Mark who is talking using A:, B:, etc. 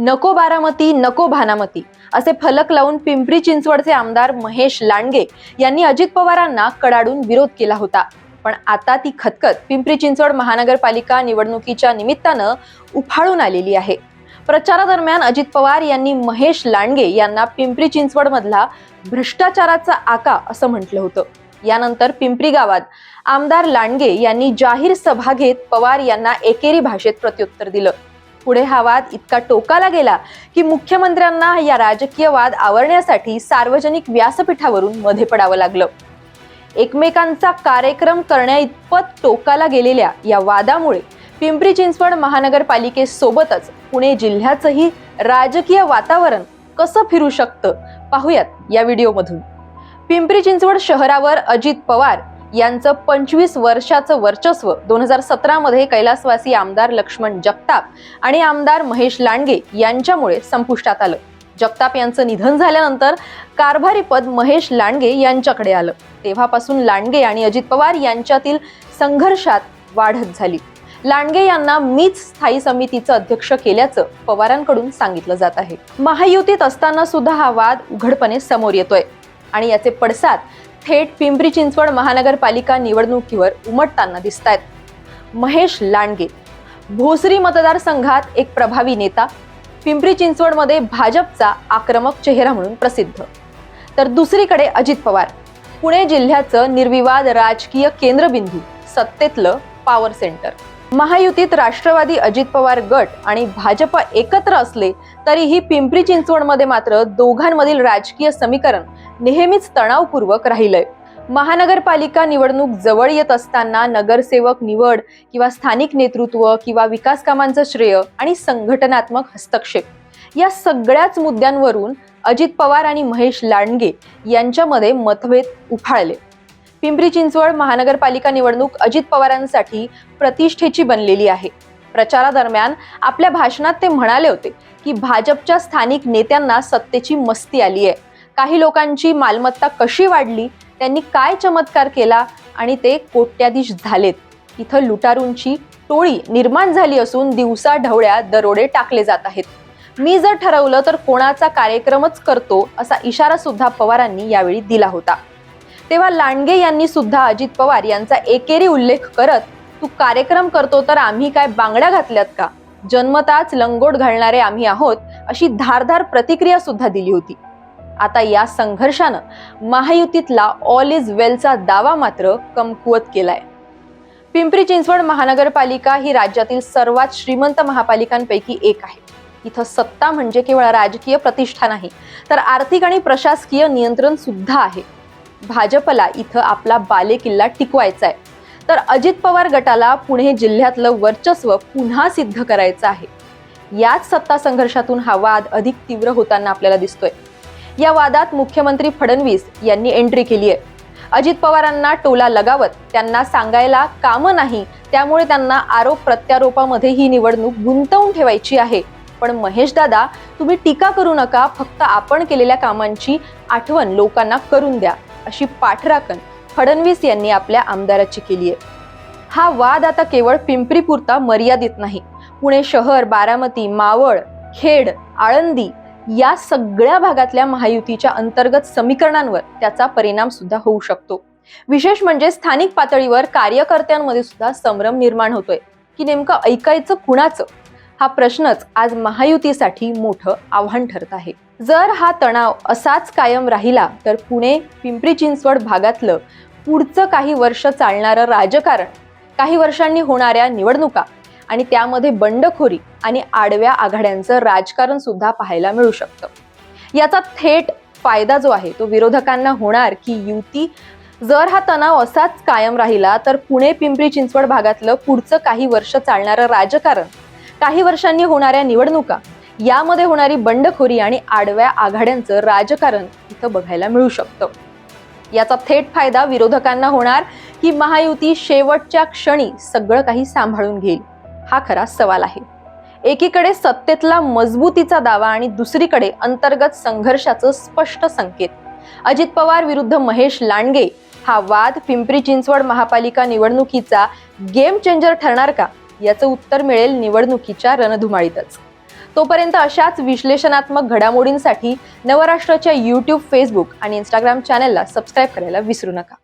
A: नको बारामती नको भानामती. असे फलक लावून पिंपरी चिंचवडचे आमदार महेश लांडगे यांनी अजित पवारांना कडाडून विरोध केला होता. पण आता ती खतखत पिंपरी चिंचवड महानगरपालिका निवडणुकीच्या निमित्तानं उफाळून आलेली आहे. प्रचारादरम्यान अजित पवार यांनी महेश लांडगे यांना पिंपरी चिंचवडमधला भ्रष्टाचाराचा आका असं म्हटलं होतं. यानंतर पिंपरी गावात आमदार लांडगे यांनी जाहीर सभा घेत पवार यांना एकेरी भाषेत प्रत्युत्तर दिलं. पुढे हा वाद इतका टोकाला गेला की मुख्यमंत्र्यांना या राजकीय वाद आवरण्यासाठी सार्वजनिक व्यासपीठावरून मध्ये पडावं लागलं. एकमेकांचा कार्यक्रम करण्या इतपत टोकाला गेलेल्या या वादामुळे पिंपरी चिंचवड महानगरपालिकेसोबतच पुणे जिल्ह्याचंही राजकीय वातावरण कसं फिरू शकतं? पाहूयात या व्हिडिओमधून. पिंपरी चिंचवड शहरावर अजित पवार यांचं पंचवीस वर्षाचं वर्चस्व दोन हजार सतरामध्ये कैलासवासी आमदार लक्ष्मण जगताप आणि आमदार महेश लांडगे यांच्यामुळे संपुष्टात आलं. जगताप यांचं निधन झाल्यानंतर कारभारी पद महेश लांडगे यांच्याकडे आलं. तेव्हापासून लांडगे आणि अजित पवार यांच्यातील संघर्षात वाढत झाली. लांडगे यांना मीच स्थायी समितीचं अध्यक्ष केल्याचं पवारांकडून सांगितलं जात आहे. महायुतीत असताना सुद्धा हा वाद उघडपणे समोर येतोय. आणि याचे पडसाद थेट पिंपरी चिंचवड महानगरपालिका निवडणुकीवर उमटताना दिसत आहेत महेश लांडगे भोसरी मतदारसंघात एक प्रभावी नेता पिंपरी चिंचवडमध्ये भाजपचा आक्रमक चेहरा म्हणून प्रसिद्ध. तर दुसरीकडे अजित पवार पुणे जिल्ह्याचं निर्विवाद राजकीय केंद्रबिंदू सत्तेतलं पॉवर सेंटर महायुतीत राष्ट्रवादी अजित पवार गट आणि भाजप एकत्र असले तरीही पिंपरी चिंचवडमध्ये मात्र दोघांमधील राजकीय समीकरण नेहमीच तणावपूर्वक राहिलंय. महानगरपालिका निवडणूक जवळ येत असताना नगरसेवक निवड किंवा स्थानिक नेतृत्व किंवा विकास कामांचं श्रेय आणि संघटनात्मक हस्तक्षेप. या सगळ्याच मुद्द्यांवरून अजित पवार आणि महेश लांडगे यांच्यामध्ये मतभेद उफाळले. पिंपरी चिंचवड महानगरपालिका निवडणूक अजित पवारांसाठी प्रतिष्ठेची बनलेली आहे. प्रचारादरम्यान आपल्या भाषणात ते म्हणाले होते की भाजपच्या स्थानिक नेत्यांना सत्तेची मस्ती आली आहे. काही लोकांची मालमत्ता कशी वाढली त्यांनी काय चमत्कार केला आणि ते कोट्याधीश झालेत. इथं लुटारूंची टोळी निर्माण झाली असून दिवसा ढवळ्या दरोडे टाकले जात आहेत. मी जर ठरवलं तर कोणाचा कार्यक्रमच करतो असा इशारा सुद्धा पवारांनी यावेळी दिला होता. तेव्हा लांडगे यांनी सुद्धा अजित पवार यांचा एकेरी उल्लेख करत तू कार्यक्रम करतो तर आम्ही काय बांगड्या घातल्यात का? जन्मताच लंगोट घालणारे आम्ही आहोत अशी धारधार प्रतिक्रिया सुद्धा दिली होती. आता या संघर्षानं महायुतीतला ऑल इज वेलचा दावा मात्र कमकुवत केलाय. पिंपरी चिंचवड महानगरपालिका ही राज्यातील सर्वात श्रीमंत महापालिकांपैकी एक आहे. इथं सत्ता म्हणजे केवळ राजकीय प्रतिष्ठा नाही तर आर्थिक आणि प्रशासकीय नियंत्रण सुद्धा आहे. भाजपला इथं आपला बालेकिल्ला टिकवायचा आहे. तर अजित पवार गटाला पुणे जिल्ह्यातलं वर्चस्व पुन्हा सिद्ध करायचं आहे. याच सत्ता संघर्षातून हा वाद अधिक तीव्र होताना आपल्याला दिसतोय. या वादात मुख्यमंत्री फडणवीस यांनी एंट्री केली आहे. अजित पवारांना टोला लगावत त्यांना सांगायला कामं नाही त्यामुळे त्यांना आरोप प्रत्यारोपामध्ये ही निवडणूक गुंतवून ठेवायची आहे. पण महेश दादा तुम्ही टीका करू नका फक्त आपण केलेल्या कामांची आठवण लोकांना करून द्या. अशी पाठराखण फडणवीस यांनी आपल्या आमदाराची केली आहे. हा वाद आता केवळ पिंपरीपुरता मर्यादित नाही. पुणे शहर बारामती मावळ खेड आळंदी या सगळ्या भागातल्या महायुतीच्या अंतर्गत समीकरणांवर त्याचा परिणाम सुद्धा होऊ शकतो. विशेष म्हणजे स्थानिक पातळीवर कार्यकर्त्यांमध्ये सुद्धा संभ्रम निर्माण होतोय. की नेमकं ऐकायचं कुणाचं? हा प्रश्नच आज महायुतीसाठी मोठं आव्हान ठरत आहे. जर हा तणाव असाच कायम राहिला तर पुणे पिंपरी चिंचवड भागातलं पुढचं काही वर्ष चालणारं राजकारण काही वर्षांनी होणाऱ्या निवडणुका आणि त्यामध्ये बंडखोरी आणि आडव्या आघाड्यांचं राजकारण सुद्धा पाहायला मिळू शकतं. याचा थेट फायदा जो आहे तो विरोधकांना होणार की युती जर हा तणाव असाच कायम राहिला तर पुणे पिंपरी चिंचवड भागातलं पुढचं काही वर्ष चालणारं राजकारण काही वर्षांनी होणाऱ्या निवडणुका यामध्ये होणारी बंडखोरी आणि आडव्या आघाड्यांचं राजकारण इथं बघायला मिळू शकतं. याचा थेट फायदा विरोधकांना होणार की महायुती शेवटच्या क्षणी सगळं काही सांभाळून घेईल हा खरा सवाल आहे. एकीकडे सत्तेतला मजबूतीचा दावा आणि दुसरीकडे अंतर्गत संघर्षाचं स्पष्ट संकेत. अजित पवार विरुद्ध महेश लांडगे हा वाद पिंपरी चिंचवड महापालिका निवडणुकीचा गेम चेंजर ठरणार का? याचं उत्तर मिळेल निवडणुकीच्या रणधुमाळीतच. तोपर्यंत अशाच विश्लेषणात्मक घडामोडींसाठी नवराष्ट्राच्या यूट्यूब फेसबुक आणि इंस्टाग्राम चॅनलला सबस्क्राईब करायला विसरू नका.